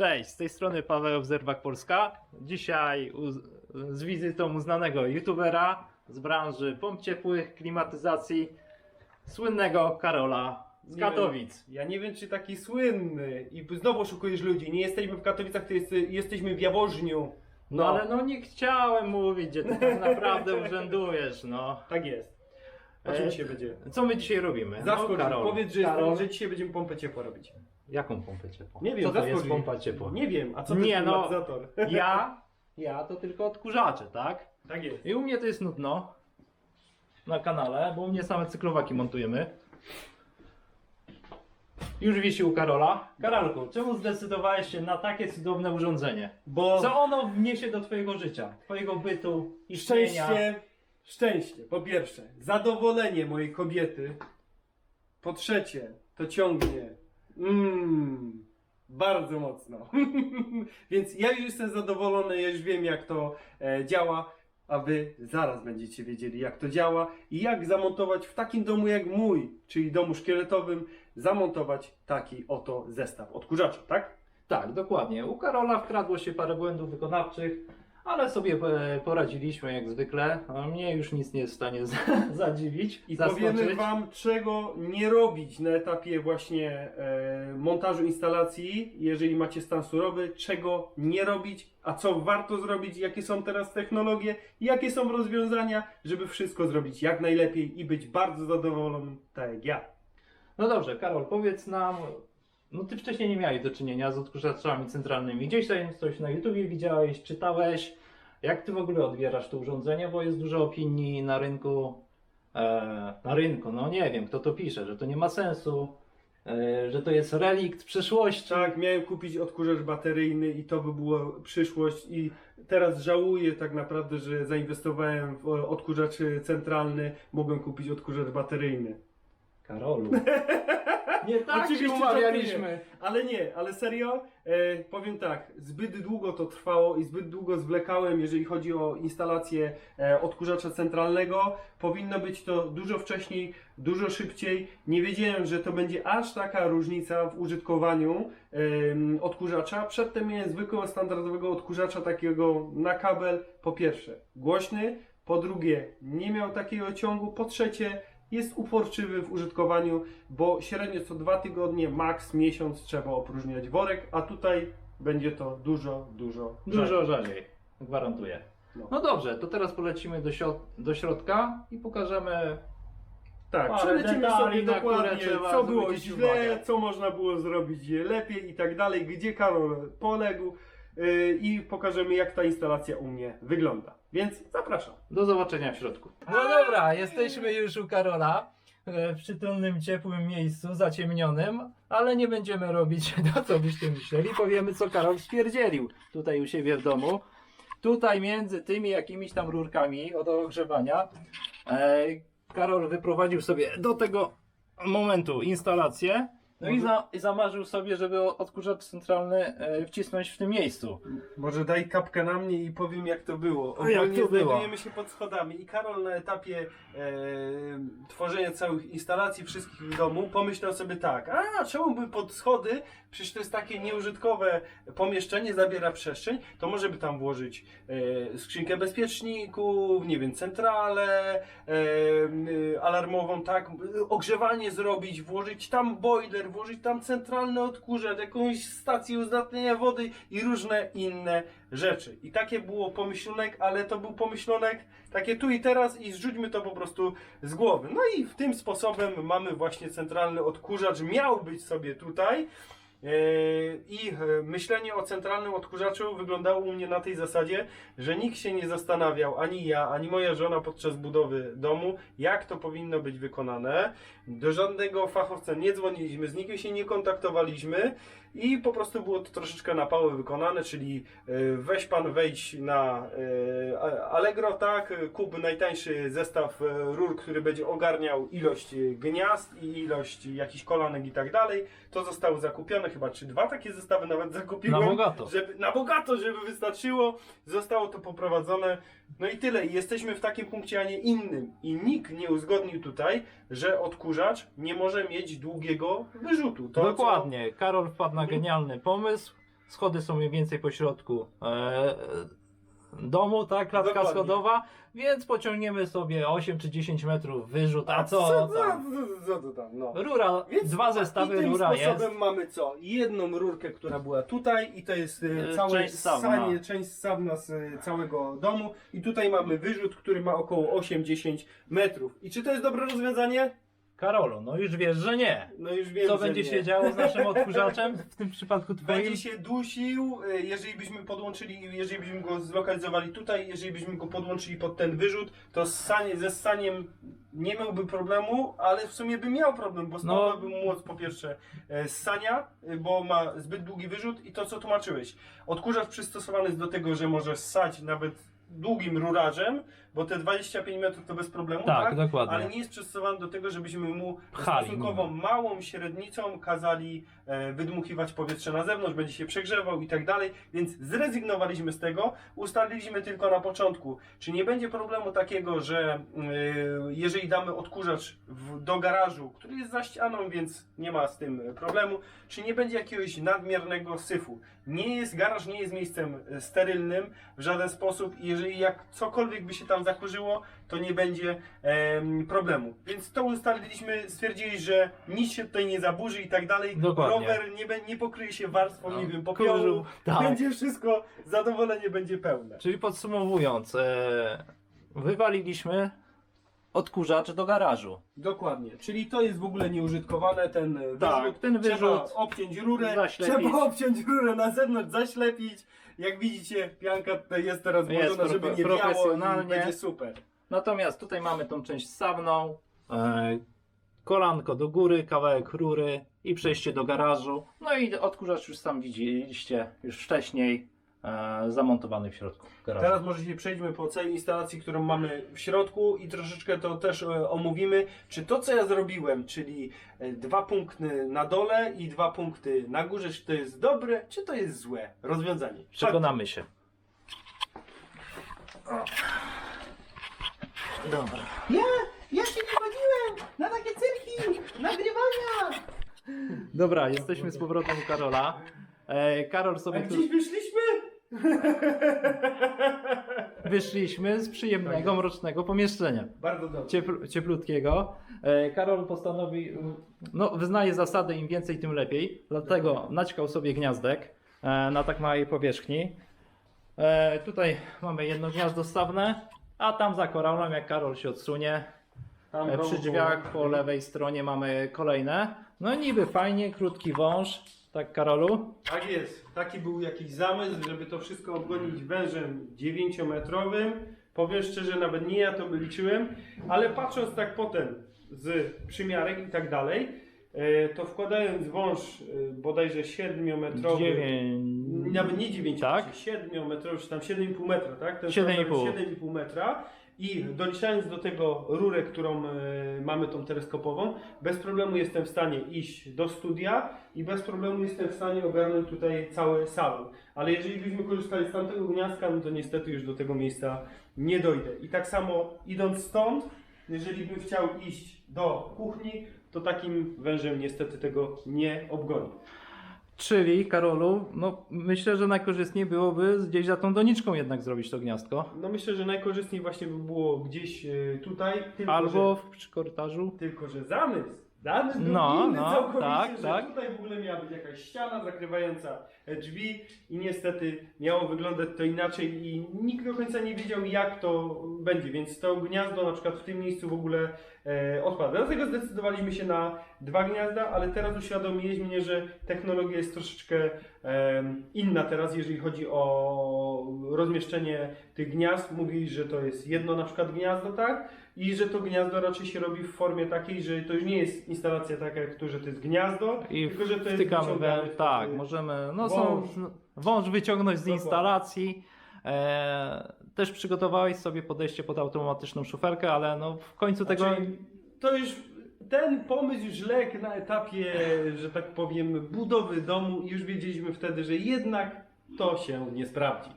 Cześć, z tej strony Paweł Zerwak Polska. Dzisiaj z wizytą uznanego youtubera z branży pomp ciepłych, klimatyzacji, słynnego Karola z Nie Katowic. Ja nie wiem, czy taki słynny i znowu oszukujesz ludzi. Nie jesteśmy w Katowicach, to jest, jesteśmy w Jaworzniu. No ale no nie chciałem mówić, gdzie ty tak naprawdę urzędujesz, no. Tak jest. O czym E, dzisiaj będzie? Co my dzisiaj robimy? Zaskocz, no, Karol, powiedz, że, Karol, że dzisiaj będziemy pompę ciepła robić. Jaką pompę ciepłą? Nie wiem, Co to jest zaskocz. pompa ciepła? Nie wiem, a co to Nie, jest no. klimatyzator? Ja, ja to tylko odkurzacze, tak? Tak jest. I u mnie to jest nudno na kanale, bo u mnie same cyklowaki montujemy. Już wisi u Karola. Karolku, czemu zdecydowałeś się na takie cudowne urządzenie? Bo Co ono wniesie do twojego życia, twojego bytu, istnienia? szczęście, szczęście, po pierwsze, zadowolenie mojej kobiety. Po trzecie, to ciągnie. Mmm, bardzo mocno. Więc ja już jestem zadowolony, ja już wiem jak to e, działa, a wy zaraz będziecie wiedzieli jak to działa i jak zamontować w takim domu jak mój, czyli domu szkieletowym, zamontować taki oto zestaw odkurzacza, tak? Tak, dokładnie. U Karola wkradło się parę błędów wykonawczych, ale sobie e, poradziliśmy jak zwykle. A mnie już nic nie jest w stanie zadziwić I zaskoczyć. powiemy Wam, czego nie robić na etapie właśnie e, montażu instalacji, jeżeli macie stan surowy, czego nie robić, a co warto zrobić, jakie są teraz technologie, jakie są rozwiązania, żeby wszystko zrobić jak najlepiej i być bardzo zadowolonym, tak jak ja. No dobrze, Karol, powiedz nam, no ty wcześniej nie miałeś do czynienia z odkurzaczami centralnymi. Gdzieś tam coś na YouTubie widziałeś, czytałeś. Jak ty w ogóle odbierasz to urządzenie? Bo jest dużo opinii na rynku, e, na rynku, no nie wiem, kto to pisze, że to nie ma sensu, e, że to jest relikt przyszłości. Tak, miałem kupić odkurzacz bateryjny i to by była przyszłość i teraz żałuję tak naprawdę, że zainwestowałem w odkurzacz centralny, mogłem kupić odkurzacz bateryjny. Karolu. Nie tak Oczywiście się umawialiśmy. Ale nie, ale serio, e, powiem tak, zbyt długo to trwało i zbyt długo zwlekałem, jeżeli chodzi o instalację e, odkurzacza centralnego. Powinno być to dużo wcześniej, dużo szybciej. Nie wiedziałem, że to będzie aż taka różnica w użytkowaniu em, odkurzacza. Przedtem miałem zwykłego, standardowego odkurzacza takiego na kabel. Po pierwsze, głośny. Po drugie, nie miał takiego ciągu. Po trzecie, jest uporczywy w użytkowaniu, bo średnio co dwa tygodnie, max miesiąc trzeba opróżniać worek, a tutaj będzie to dużo, dużo. Dużo rzadziej, gwarantuję. No. No dobrze, to teraz polecimy do, środ- do środka i pokażemy Tak, parę przelecimy detali, sobie na które dokładnie, trzeba co było zwrócić źle, uwagę. co można było zrobić lepiej i tak dalej, gdzie Karol poległ yy, i pokażemy jak ta instalacja u mnie wygląda. Więc zapraszam. Do zobaczenia w środku. No dobra, jesteśmy już u Karola e, w przytulnym, ciepłym miejscu, zaciemnionym, ale nie będziemy robić to, co byście myśleli. Powiemy, co Karol stwierdzielił tutaj u siebie w domu. Tutaj między tymi jakimiś tam rurkami od ogrzewania e, Karol wyprowadził sobie do tego momentu instalację. No i, za, i zamarzył sobie, żeby odkurzacz centralny e, wcisnąć w tym miejscu. Może daj kapkę na mnie i powiem jak to było. A jak Ogólnie to było? znajdujemy się pod schodami i Karol na etapie e, tworzenia całych instalacji wszystkich w domu pomyślał sobie tak, a czemu by pod schody, przecież to jest takie nieużytkowe pomieszczenie, zabiera przestrzeń, to może by tam włożyć e, skrzynkę bezpieczników, nie wiem, centralę e, e, alarmową, tak, ogrzewanie zrobić, włożyć tam boiler, włożyć tam centralny odkurzacz, jakąś stację uzdatniania wody i różne inne rzeczy. I takie było pomyślunek, ale to był pomyślunek takie tu i teraz i zrzućmy to po prostu z głowy. No i w tym sposobem mamy właśnie centralny odkurzacz, miał być sobie tutaj. Yy, I e, myślenie o centralnym odkurzaczu wyglądało u mnie na tej zasadzie, że nikt się nie zastanawiał, ani ja, ani moja żona podczas budowy domu, jak to powinno być wykonane. Do żadnego fachowca nie dzwoniliśmy, z nikim się nie kontaktowaliśmy i po prostu było to troszeczkę na pałę wykonane, czyli e, weź pan wejdź na e, Allegro, tak, kup najtańszy zestaw e, rur, który będzie ogarniał ilość gniazd i ilość jakichś kolanek i tak dalej. To zostało zakupione, chyba czy dwa takie zestawy nawet zakupiłem. Na bogato. Żeby, na bogato, żeby wystarczyło. Zostało to poprowadzone. No i tyle. I jesteśmy w takim punkcie, a nie innym. I nikt nie uzgodnił tutaj, że odkurzacz nie może mieć długiego wyrzutu. To, Dokładnie. Karol wpadł na genialny pomysł. schody są mniej więcej po środku e, domu, tak, klatka Dokładnie. schodowa, więc pociągniemy sobie 8 czy 10 metrów wyrzut, a co co, tam? co, co to tam, no. Rura, Więc dwa zestawy i tym rura sposobem jest. mamy co? Jedną rurkę, która była tutaj i to jest e, E, całe część sawna. sanie, część sawna z e, całego domu i tutaj mamy wyrzut, który ma około 8-10 metrów. I czy to jest dobre rozwiązanie? Karolu, no już wiesz, że nie. No już wiem, Co że będzie nie. się działo z naszym odkurzaczem w tym przypadku twoim? Będzie się dusił, e, jeżeli byśmy podłączyli, jeżeli byśmy go zlokalizowali tutaj, jeżeli byśmy go podłączyli pod ten wyrzut, to ssanie, ze ssaniem nie miałby problemu, ale w sumie by miał problem, bo spałby mu moc po pierwsze e, ssania, e, bo ma zbyt długi wyrzut i to co tłumaczyłeś. Odkurzacz przystosowany jest do tego, że może ssać nawet długim rurarzem, bo te 25 metrów to bez problemu, Tak, tak? dokładnie. Ale nie jest przystosowany do tego, żebyśmy mu Pchali stosunkowo małą średnicą kazali e, wydmuchiwać powietrze na zewnątrz, będzie się przegrzewał i tak dalej, więc zrezygnowaliśmy z tego, ustaliliśmy tylko na początku, czy nie będzie problemu takiego, że e, jeżeli damy odkurzacz w, do garażu, który jest za ścianą, więc nie ma z tym problemu, czy nie będzie jakiegoś nadmiernego syfu. Nie jest, garaż nie jest miejscem e, sterylnym w żaden sposób i jeżeli jak cokolwiek by się tam zakurzyło, to nie będzie em, problemu. Więc to ustaliliśmy, stwierdzili, że nic się tutaj nie zaburzy i tak dalej. Dokładnie. Rower nie, be- nie pokryje się warstwą, No, nie wiem, popiołu. kurzu, tak. Będzie wszystko, zadowolenie będzie pełne. Czyli podsumowując, e, wywaliliśmy odkurzacz do garażu. Dokładnie. Czyli to jest w ogóle nieużytkowane, ten e, wyrzut. Tak, ten Trzeba wyrzut obciąć rurę, zaślepić. trzeba obciąć rurę na zewnątrz, zaślepić. Jak widzicie, pianka tutaj jest teraz Jest włożona, żeby pro- nie wiało i profesjonalnie. będzie super. Natomiast tutaj mamy tą część stawną, e, kolanko do góry, kawałek rury i przejście do garażu. No i odkurzacz już sam widzieliście już wcześniej e, zamontowany w środku garażu. Teraz może się przejdźmy po całej instalacji, którą mamy w środku i troszeczkę to też e, omówimy. Czy to, co ja zrobiłem, czyli e, dwa punkty na dole i dwa punkty na górze, czy to jest dobre, czy to jest złe rozwiązanie? Przekonamy się. Dobra. Ja, ja się nie godziłem na takie cyrki, nagrywania! Dobra, jesteśmy z powrotem u Karola. E, Karol A sobie tu gdzieś wyszliśmy? wyszliśmy z przyjemnego, mrocznego pomieszczenia. Bardzo dobrze. Ciepl, cieplutkiego. E, Karol postanowił, no wyznaje zasadę im więcej tym lepiej, dlatego naćkał sobie gniazdek e, na tak małej powierzchni. E, tutaj mamy jedno gniazdo stawne, a tam za koralem jak Karol się odsunie, Tam e, przy drzwiach po lewej stronie mamy kolejne. No niby fajnie, krótki wąż, tak Karolu? Tak jest. Taki był jakiś zamysł, żeby to wszystko obgonić wężem 9-metrowym. Powiem szczerze, nawet nie ja to liczyłem, ale patrząc tak potem z przymiarek i tak dalej, e, to wkładając wąż e, bodajże 7-metrowy, Dziewięć... nawet nie 9, Tak? 7-metrowy, czy tam 7,5 metra, tak? Ten 7,5. standard 7,5 metra i doliczając do tego rurę, którą e, mamy tą teleskopową, bez problemu jestem w stanie iść do studia i bez problemu jestem w stanie ogarnąć tutaj cały salon. Ale jeżeli byśmy korzystali z tamtego gniazdka, no to niestety już do tego miejsca nie dojdę. I tak samo idąc stąd, jeżeli bym chciał iść do kuchni, to takim wężem niestety tego nie obgoni. Czyli Karolu, no myślę, że najkorzystniej byłoby gdzieś za tą doniczką jednak zrobić to gniazdko. No myślę, że najkorzystniej właśnie by było gdzieś e, tutaj, tylko Albo że, w przy korytarzu. tylko że zamysł. Zamysł był No, inny no, całkowicie, tak, że tak. tutaj w ogóle miała być jakaś ściana zakrywająca e, drzwi i niestety miało wyglądać to inaczej i nikt do końca nie wiedział jak to będzie, więc to gniazdo na przykład w tym miejscu w ogóle e, odpada. Dlatego zdecydowaliśmy się na dwa gniazda, ale teraz uświadomiliśmy mnie, że technologia jest troszeczkę em, inna teraz, jeżeli chodzi o rozmieszczenie tych gniazd. Mówili, że to jest jedno na przykład gniazdo, tak? I że to gniazdo raczej się robi w formie takiej, że to już nie jest instalacja taka jak tu, że to jest gniazdo, I tylko że to jest wtykamy we, tak, możemy, no wąż. są wąż wyciągnąć z Dokładnie. instalacji. E, też przygotowałeś sobie podejście pod automatyczną szuferkę, ale no w końcu tego Znaczy, to już ten pomysł już legł na etapie, że tak powiem, budowy domu i już wiedzieliśmy wtedy, że jednak to się nie sprawdzi.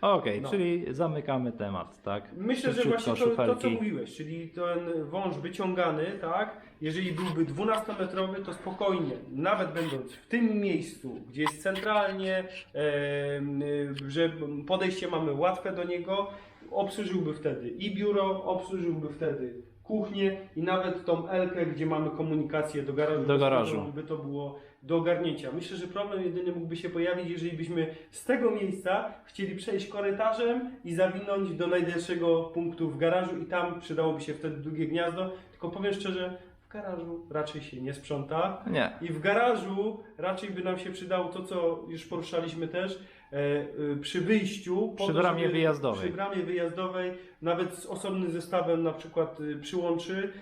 Okej, No. czyli zamykamy temat, tak? Myślę, że Szybciutko, właśnie to, to, co szufelki. mówiłeś, czyli ten wąż wyciągany, tak, jeżeli byłby 12-metrowy, to spokojnie, nawet będąc w tym miejscu, gdzie jest centralnie, em, y, że podejście mamy łatwe do niego, obsłużyłby wtedy i biuro, obsłużyłby wtedy kuchnię i nawet tą Elkę, gdzie mamy komunikację do garażu. Do garażu. By to było do ogarnięcia. Myślę, że problem jedyny mógłby się pojawić, jeżeli byśmy z tego miejsca chcieli przejść korytarzem i zawinąć do najdalszego punktu w garażu i tam przydałoby się wtedy drugie gniazdo. Tylko powiem szczerze, w garażu raczej się nie sprząta. Nie. I w garażu raczej by nam się przydało to, co już poruszaliśmy też, e, e, przy wyjściu. po Przy to, bramie żeby- wyjazdowej. Przy bramie wyjazdowej, nawet z osobnym zestawem na przykład y, przyłączy,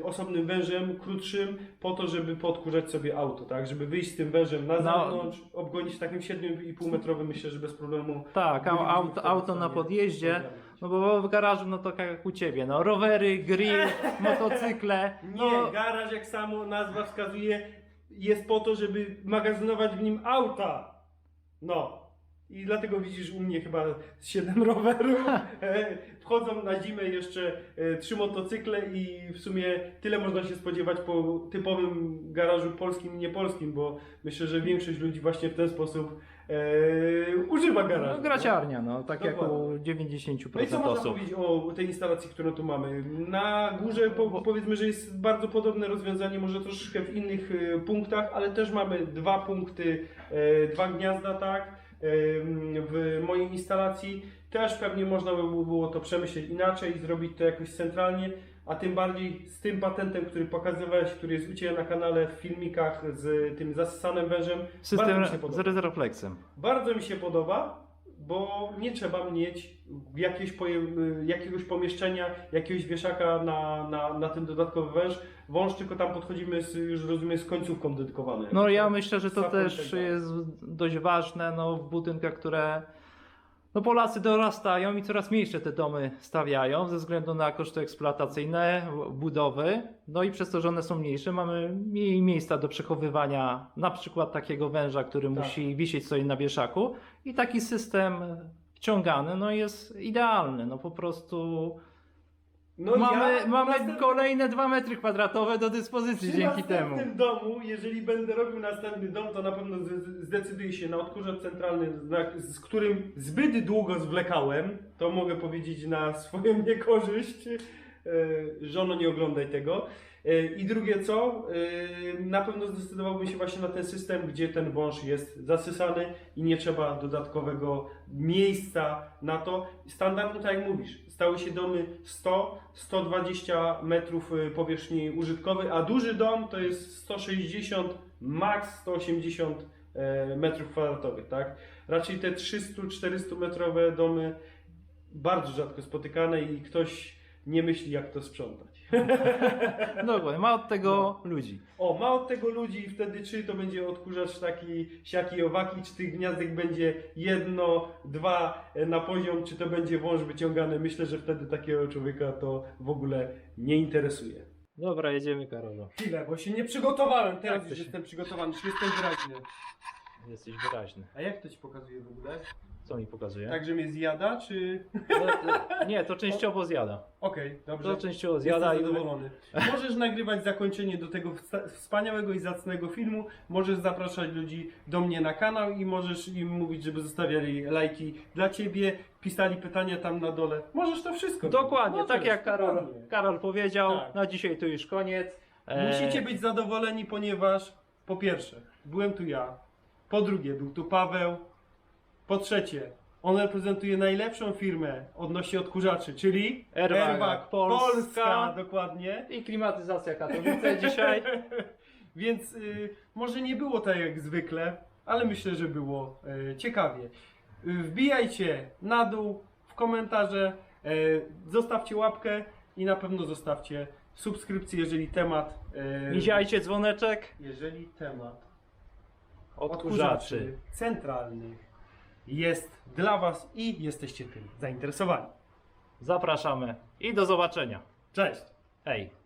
e, osobnym wężem, krótszym, po to, żeby podkurzać sobie auto, tak? Żeby wyjść z tym wężem na No. zewnątrz, obgonić takim 7,5 metrowym, myślę, że bez problemu. Tak, a auto, auto na podjeździe. No bo w garażu, no to tak jak u Ciebie, no rowery, grill, motocykle, Nie, no garaż, jak samo nazwa wskazuje, jest po to, żeby magazynować w nim auta. No. I dlatego widzisz u mnie chyba z 7 rowerów. E, Wchodzą na zimę jeszcze e, trzy motocykle i w sumie tyle można się spodziewać po typowym garażu polskim i niepolskim, bo myślę, że większość ludzi właśnie w ten sposób e, używa garażu. no, graciarnia, no tak jak u Dokładnie. 90% No i co można osób. powiedzieć o tej instalacji, którą tu mamy? Na górze po, powiedzmy, że jest bardzo podobne rozwiązanie, może troszeczkę w innych e, punktach, ale też mamy dwa punkty, e, dwa gniazda, tak, e, w mojej instalacji. Też pewnie można by było to przemyśleć inaczej i zrobić to jakoś centralnie, a tym bardziej z tym patentem, który pokazywałeś, który jest u Ciebie na kanale w filmikach z tym zasysanym wężem. System bardzo mi się z podoba. rezerwoflexem. Bardzo mi się podoba, bo nie trzeba mieć jakiegoś, jakiegoś pomieszczenia, jakiegoś wieszaka na, na, na ten dodatkowy węż. Wąż, tylko tam podchodzimy z, już rozumiem z końcówką dedykowaną. No ja myślę, że to Sapą też tak dalej. jest dość ważne no, w budynkach, które no Polacy dorastają i coraz mniejsze te domy stawiają ze względu na koszty eksploatacyjne budowy. No i przez to, że one są mniejsze, mamy mniej miejsca do przechowywania na przykład takiego węża, który Tak. musi wisieć sobie na wieszaku i taki system wciągany no jest idealny. No po prostu No mamy, ja mamy następnym- kolejne 2 metry kwadratowe do dyspozycji przy dzięki temu. następnym domu, jeżeli będę robił następny dom, to na pewno zdecyduję się na odkurzacz centralny, z którym zbyt długo zwlekałem. To mogę powiedzieć na swoją niekorzyść. E, Żono, nie oglądaj tego. E, I drugie co? E, Na pewno zdecydowałbym się właśnie na ten system, gdzie ten wąż jest zasysany i nie trzeba dodatkowego miejsca na to. Standardnie, tak jak mówisz, stały się domy 100-120 metrów e, powierzchni użytkowej, a duży dom to jest 160, max 180 e, metrów kwadratowych, tak? Raczej te 300-400 metrowe domy bardzo rzadko spotykane i ktoś nie myśli jak to sprzątać. Dokładnie, ma od tego ludzi. O, ma od tego ludzi i wtedy czy to będzie odkurzacz taki siaki owaki, czy tych gniazdek będzie jedno, dwa e, na poziom, czy to będzie wąż wyciągany. Myślę, że wtedy takiego człowieka to w ogóle nie interesuje. Dobra, jedziemy Karolu. Chwilę, bo się nie przygotowałem, teraz Jak to już się- jestem przygotowany, czy jestem wyraźny. Jesteś wyraźny. A jak to ci pokazuje w ogóle? Co mi pokazuje? Tak, że mnie zjada, czy... No, nie, to częściowo zjada. Okej, dobrze. To częściowo zjada Jestem i zadowolony. Możesz nagrywać zakończenie do tego wsta- wspaniałego i zacnego filmu. Możesz zapraszać ludzi do mnie na kanał i możesz im mówić, żeby zostawiali lajki dla ciebie, pisali pytania tam na dole. Możesz to wszystko. Dokładnie, Możesz, tak jak Karol, dokładnie. Karol powiedział, Tak. na dzisiaj to już koniec. E, Musicie być zadowoleni, ponieważ po pierwsze, byłem tu ja. Po drugie, był tu Paweł. Po trzecie, on reprezentuje najlepszą firmę odnośnie odkurzaczy, czyli Airbag Polska. Polska. Dokładnie. I klimatyzacja Katowice dzisiaj. Więc y, może nie było tak jak zwykle, ale myślę, że było y, ciekawie. Y, wbijajcie na dół w komentarze, y, zostawcie łapkę i na pewno zostawcie subskrypcję, jeżeli temat. Y, Miziajcie dzwoneczek jeżeli temat odkurzaczy. centralnych jest dla Was i jesteście tym zainteresowani. Zapraszamy i do zobaczenia. Cześć! Hej.